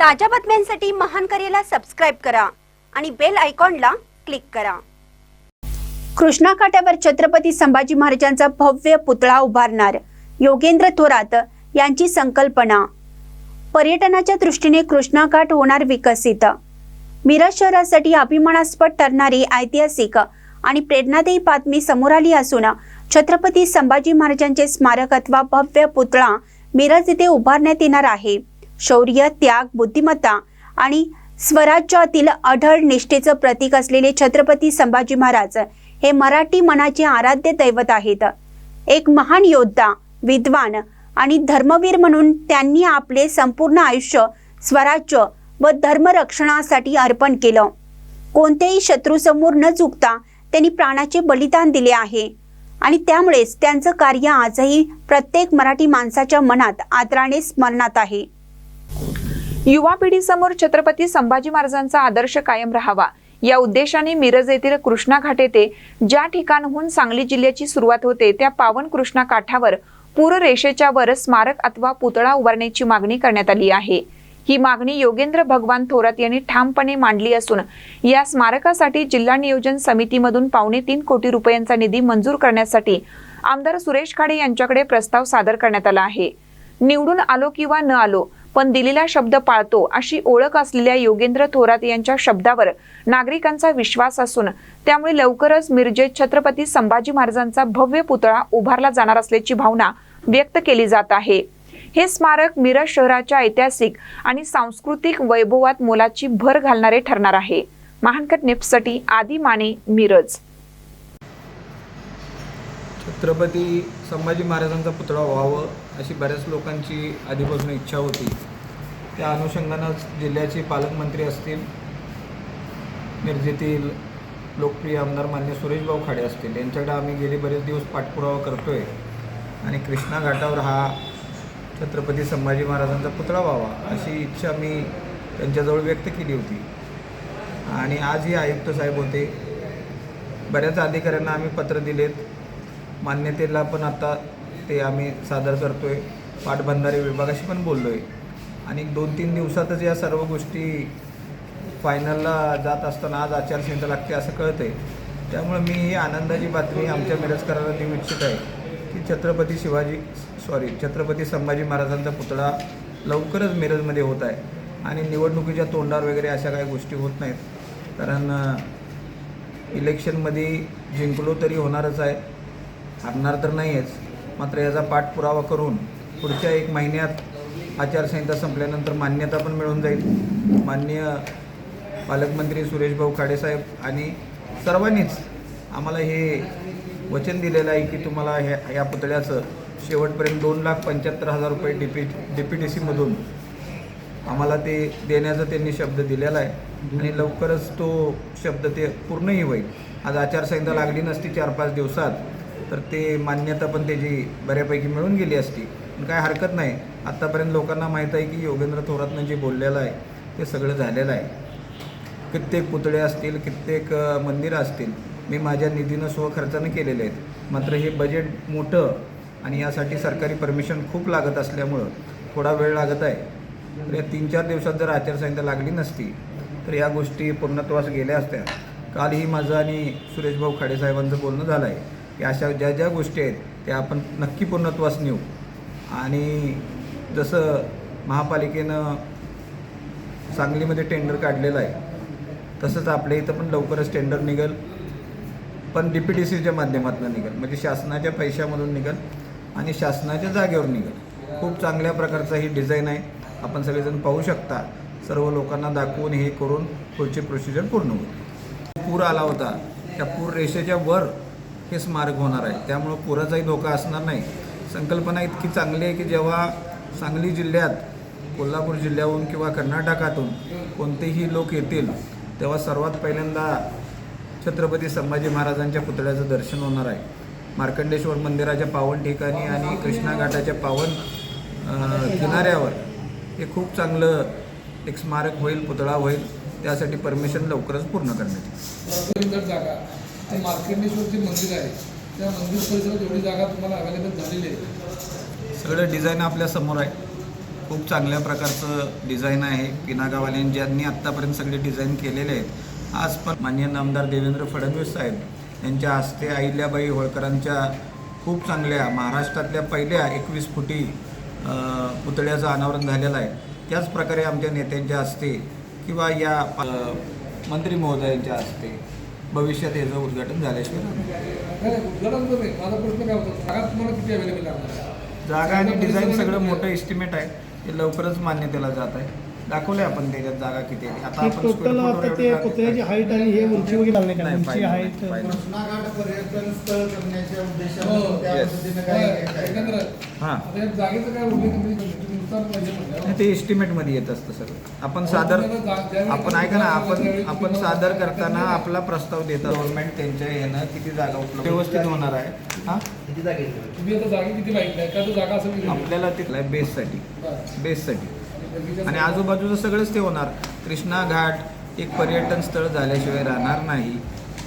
ताज्या बातम्यांसाठी महान करेला सबस्क्राईब करा आणि बेल आयकॉनला क्लिक करा. कृष्णा काठावर छत्रपती संभाजी महाराजांचा भव्य पुतळा उभारणार योगेंद्र थोरात यांची संकल्पना. पर्यटनाच्या दृष्टीने कृष्णा घाट होणार विकसित. मिरज शहरासाठी अभिमानास्पद ठरणारी ऐतिहासिक आणि प्रेरणादायी बातमी समोर आली असून छत्रपती संभाजी महाराजांचे स्मारक अथवा भव्य पुतळा मिरज येथे उभारण्यात येणार आहे. शौर्य त्याग बुद्धिमत्ता आणि स्वराज्यातील अढळ निष्ठेचं प्रतीक असलेले छत्रपती संभाजी महाराज हे मराठी मनाचे आराध्य दैवत आहेत. एक महान योद्धा विद्वान आणि धर्मवीर म्हणून त्यांनी आपले संपूर्ण आयुष्य स्वराज्य व धर्मरक्षणासाठी अर्पण केलं. कोणत्याही शत्रूसमोर न चुकता त्यांनी प्राणाचे बलिदान दिले आहे आणि त्यामुळेच त्यांचं कार्य आजही प्रत्येक मराठी माणसाच्या मनात आदराने स्मरणात आहे. युवा पिढीसमोर छत्रपती संभाजी महाराजांचा आदर्श कायम राहावा. या उद्देशाने मिरज येथील कृष्णा घाट येथे ज्या ठिकाणहून सांगली जिल्ह्याची सुरुवात होते त्या पावन कृष्णा काठावर पूररेषेच्या वर स्मारक अथवा पुतळा उभारण्याची मागणी करण्यात आली आहे. ही मागणी योगेंद्र भगवान थोरात यांनी ठामपणे मांडली असून या स्मारकासाठी जिल्हा नियोजन समितीमधून पावणे तीन कोटी रुपयांचा निधी मंजूर करण्यासाठी आमदार सुरेश खाडे यांच्याकडे प्रस्ताव सादर करण्यात आला आहे. निवडून आलो किंवा न आलो पण दिलेला शब्द पाळतो अशी ओळख असलेल्या योगेंद्र थोरात यांच्या शब्दावर नागरिकांचा विश्वास असून त्यामुळे लवकरच मिरजेत छत्रपती संभाजी महाराजांचा भव्य पुतळा उभारला जाणार असल्याची भावना व्यक्त केली जात आहे. हे स्मारक मिरज शहराच्या ऐतिहासिक आणि सांस्कृतिक वैभवात मोलाची भर घालणारे ठरणार आहे. महानकट निप्ससाठी आदी माने मिरज. छत्रपती संभाजी महाराजांचा पुतळा व्हावं अशी बऱ्याच लोकांची आधीपासून इच्छा होती. त्या अनुषंगानंच जिल्ह्याचे पालकमंत्री असतील मिरजेतील लोकप्रिय आमदार मान्य सुरेशभाऊ खाडे असतील. यांच्याकडे आम्ही गेले बरेच दिवस पाठपुरावा करतो आहे आणि कृष्णा घाटावर हा छत्रपती संभाजी महाराजांचा पुतळा व्हावा अशी इच्छा मी त्यांच्याजवळ व्यक्त केली होती. आणि आजही आयुक्त साहेब होते. बऱ्याच अधिकाऱ्यांना आम्ही पत्र दिलेत. मान्यतेला पण आता ते आम्ही सादर करतो आहे पाटबंधारे विभागाशी पण बोललो आहे आणि दोन तीन दिवसातच या सर्व गोष्टी फायनलला जात असताना आज आचारसंहिता लागते असं कळतं आहे त्यामुळे मी ही आनंदाची बातमी आमच्या मिरजकरांना देऊ इच्छित आहे की छत्रपती शिवाजी सॉरी छत्रपती संभाजी महाराजांचा पुतळा लवकरच मिरजमध्ये होत आहे. आणि निवडणुकीच्या तोंडावर वगैरे अशा काही गोष्टी होत नाहीत. कारण इलेक्शनमध्ये जिंकलो तरी होणारच आहे. हरणार तर नाहीच मात्र याचा पाठपुरावा करून पुढच्या एक महिन्यात आचारसंहिता संपल्यानंतर मान्यता पण मिळून जाईल. मान्य पालकमंत्री सुरेशभाऊ खाडेसाहेब आणि सर्वांनीच आम्हाला हे वचन दिलेलं आहे की तुम्हाला ह्या या पुतळ्याचं शेवटपर्यंत दोन लाख पंच्याहत्तर हजार रुपये डिपी पी टी सीमधून आम्हाला ते देण्याचा त्यांनी शब्द दिलेला आहे. आणि लवकरच तो शब्द ते पूर्णही होईल. आज आचारसंहिता लागली नसती चार पाच दिवसात. तर ते मान्यता पण त्याची बऱ्यापैकी मिळून गेली असती. पण काय हरकत नाही. आत्तापर्यंत लोकांना माहीत आहे की योगेंद्र थोरातनं जे बोललेलं आहे ते सगळं झालेलं आहे. कित्येक पुतळे असतील कित्येक मंदिरं असतील मी माझ्या निधीनं स्वखर्चानं केलेले आहेत. मात्र हे बजेट मोठं आणि यासाठी सरकारी परमिशन खूप लागत असल्यामुळं थोडा वेळ लागत आहे. तर या तीन चार दिवसात जर आचारसंहिता लागली नसती तर या गोष्टी पूर्णत्वास गेल्या असत्या. कालही माझं आणि सुरेशभाऊ खाडेसाहेबांचं बोलणं झालं आहे की अशा ज्या ज्या गोष्टी आहेत त्या आपण नक्की पूर्णत्वास नेऊ. आणि जसं महापालिकेनं सांगलीमध्ये टेंडर काढलेलं आहे तसंच आपल्या इथं पण लवकरच टेंडर निघेल. पण डी पी डी सीच्या माध्यमातून निघेल म्हणजे शासनाच्या पैशामधून निघेल आणि शासनाच्या जागेवर निघेल. खूप चांगल्या प्रकारचा ही डिझाईन आहे. आपण सगळेजण पाहू शकता. सर्व लोकांना दाखवून हे करून पुढची प्रोसिजर पूर्ण होईल. पूर आला होता. त्या पूर रेषेच्या वर हे स्मारक होणार आहे. त्यामुळं पुराचाही धोका असणार नाही. संकल्पना इतकी चांगली आहे की जेव्हा सांगली जिल्ह्यात कोल्हापूर जिल्ह्याहून किंवा कर्नाटकातून कोणतेही लोक येतील तेव्हा सर्वात पहिल्यांदा छत्रपती संभाजी महाराजांच्या पुतळ्याचं दर्शन होणार आहे. मार्कंडेश्वर मंदिराच्या पावन ठिकाणी आणि कृष्णा घाटाच्या पावन किनाऱ्यावर हे खूप चांगलं एक स्मारक होईल पुतळा होईल. त्यासाठी परमिशन लवकरच पूर्ण करण्यात येईल. ते मार्केंडेश्वर जे मंदिर आहे. त्या मंदिर परिसरात एवढी जागा तुम्हाला अवेलेबल झालेली आहे. सगळं डिझाईन आपल्यासमोर आहे. खूप चांगल्या प्रकारचं डिझाईन आहे. पिनागावाल्यांनी ज्यांनी आत्तापर्यंत सगळे डिझाईन केलेले आहेत. आज पण माननीय नामदार देवेंद्र फडणवीस साहेब यांच्या हस्ते अहिल्याबाई होळकरांच्या खूप चांगल्या महाराष्ट्रातल्या पहिल्या एकवीस फुटी पुतळ्याचं अनावरण झालेलं आहे. त्याच प्रकारे आमच्या नेत्यांच्या हस्ते किंवा या मंत्री महोदयांच्या हस्ते भविष्यात याचं उद्घाटन झाल्याशिवाय उद्घाटन माझा प्रश्न काय होता? जागा तुम्हाला किती अवेलेबल आहे? जागा आणि डिझाईन सगळं मोठं एस्टिमेट आहे? ते लवकरच मान्यतेला जात आहे. दाखवले आपण त्याच्यात जागा किती आहे. आता आपण टोटल आता ते पुतळ्याची हाईट आणि हे उंची वगैरे नाही, उंची हाईट. कृष्णाघाट पर्यटन स्थळ करण्याच्या हो. उद्देशाने त्या Yes. पद्धतीनं काय हां या जागेचं काय उल्लेख म्हणल्यावर. ते एस्टिमेटमध्ये येत असतं सगळं. आपण सादर आपण ऐका ना आपण आपण सादर करताना आपला प्रस्ताव देतात. गव्हर्नमेंट त्यांच्या ह्यानं किती जागा उपलब्ध व्यवस्थित होणार आहे. हां? तुम्ही आता जागे किती माहिती आहे का तो जागा असेल आपल्याला तिथला बेससाठी. बेससाठी. आणि आजूबाजूचं सगळंच ते होणार. कृष्णा घाट एक पर्यटन स्थळ झाल्याशिवाय राहणार नाही.